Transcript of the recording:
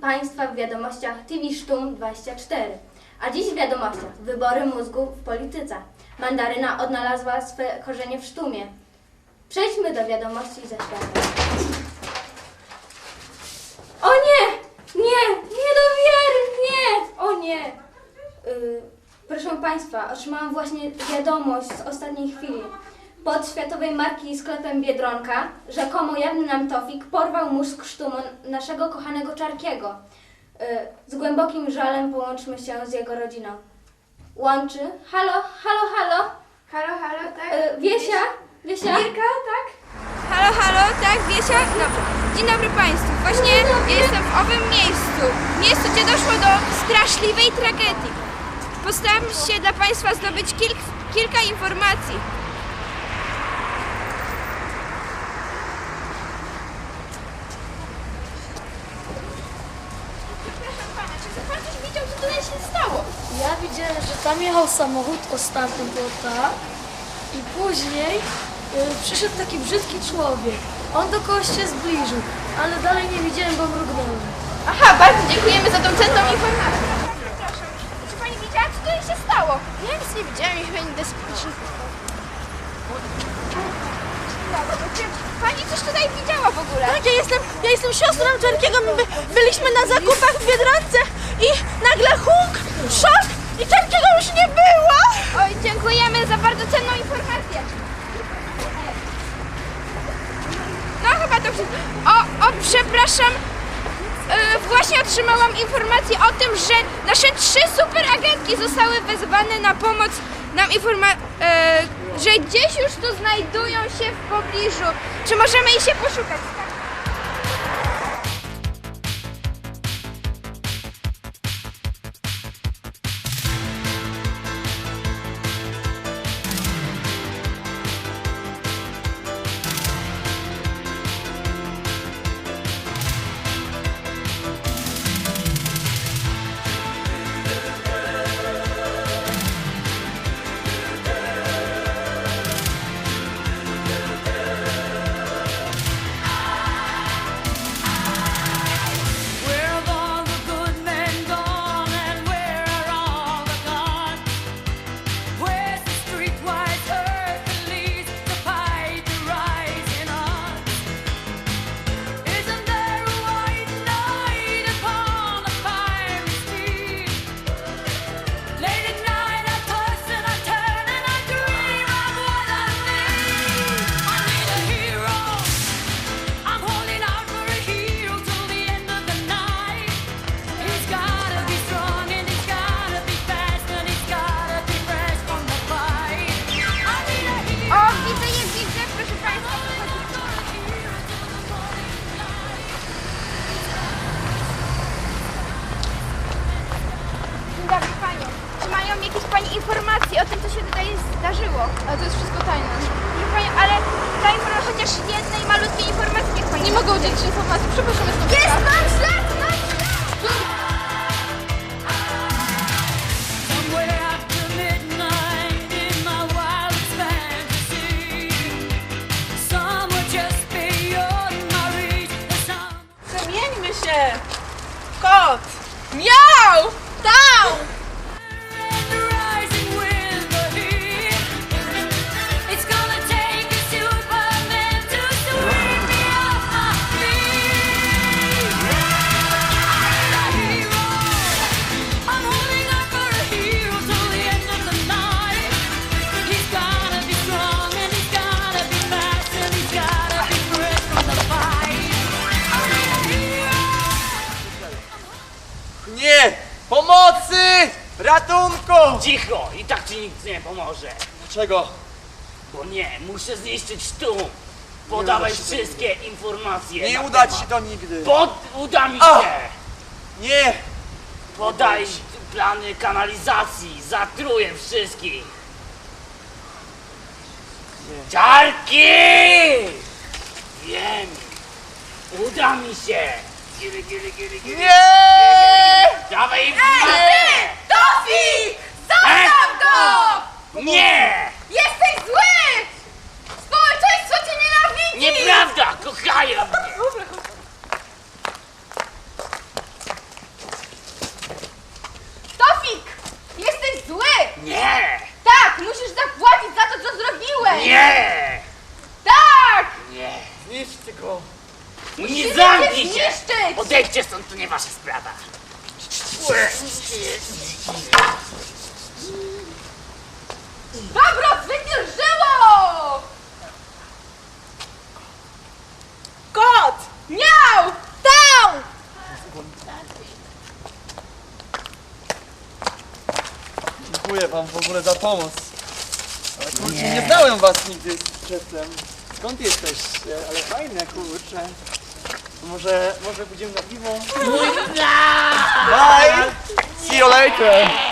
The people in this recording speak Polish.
Państwa w wiadomościach TV Sztum 24. A dziś w wiadomościach wybory mózgu w polityce. Mandaryna odnalazła swe korzenie w Sztumie. Przejdźmy do wiadomości ze świata. O nie! Nie! Nie do! Nie! O nie! Yy, proszę Państwa, otrzymałam właśnie wiadomość z ostatniej chwili. Pod światowej marki sklepem Biedronka rzekomo jawny nam Tofik porwał mózg sztumu naszego kochanego Czarkiego. Yy, z głębokim żalem połączmy się z jego rodziną. Łączy. Halo, halo, halo. Halo, halo, tak? Yy, Wiesia? Wiesia? Mirka, tak? Halo, halo, tak, Wiesia? Dobrze. Dzień dobry Państwu. Właśnie ja jestem w owym miejscu. Miejscu, gdzie doszło do straszliwej tragedii. Postaram się dla Państwa zdobyć kilk, kilka informacji. Przepraszam Pana, czy Pan coś widział, co tutaj się stało? Ja widziałem, że tam jechał samochód ostatnio było tak i później y, przyszedł taki brzydki człowiek. On do kogoś się zbliżył, ale dalej nie widziałem, bo mrugnąłem. Aha, bardzo dziękujemy za tą cenną informację. Przepraszam, czy pani widziała, co tutaj się stało? Ja nic nie widziałam i chyba nie bezpiecznie. Pani coś tutaj widziała w ogóle? Tak, ja jestem, ja jestem siostrą Czerkiego. My by, byliśmy na zakupach w Biedronce i nagle huk, szok i Czerkiego już nie było. Oj, dziękujemy za bardzo cenną informację. No chyba to wszystko. O, o, przepraszam. Yy, właśnie otrzymałam informację o tym, że nasze trzy superagentki zostały wezwane na pomoc. Nam informa... Yy, że gdzieś już tu znajdują się w pobliżu. Czy możemy ich się poszukać? Ale to jest wszystko tajne. Proszę Pani, ale informacja, chociaż jednej malutkiej informacji niech Pani... Nie mogę udzielić informacji, przepraszam, jest to Jest! Mam Somewhere Ratunku! Cicho! I tak ci nikt nie pomoże. Dlaczego? Bo nie, muszę zniszczyć sztum. Podawaj uda się to wszystkie informacje. Nie na uda ci temat. się to nigdy! Pod, uda mi A! się! Nie! Podaj plany kanalizacji. Zatruję wszystkich. Ciarki! Wiem. Uda mi się. Giry, giry, giry, giry. Nie! Dawaj im! Mają mnie. Tofik! Jesteś zły! Nie! Tak! Musisz zapłacić za to, co zrobiłeś! Nie! Tak! Nie! Zniszczy go! Nie zamknij się! zniszczyć! Odejdźcie stąd, to nie wasza sprawa. Dobro, zwykle Dziękuję wam w ogóle za pomoc. Ale kurczę, nie, znałem was nigdy przedtem. Skąd jesteście? Ale fajne, kurczę. Może, może pójdziemy na piwo? Bye! See you later!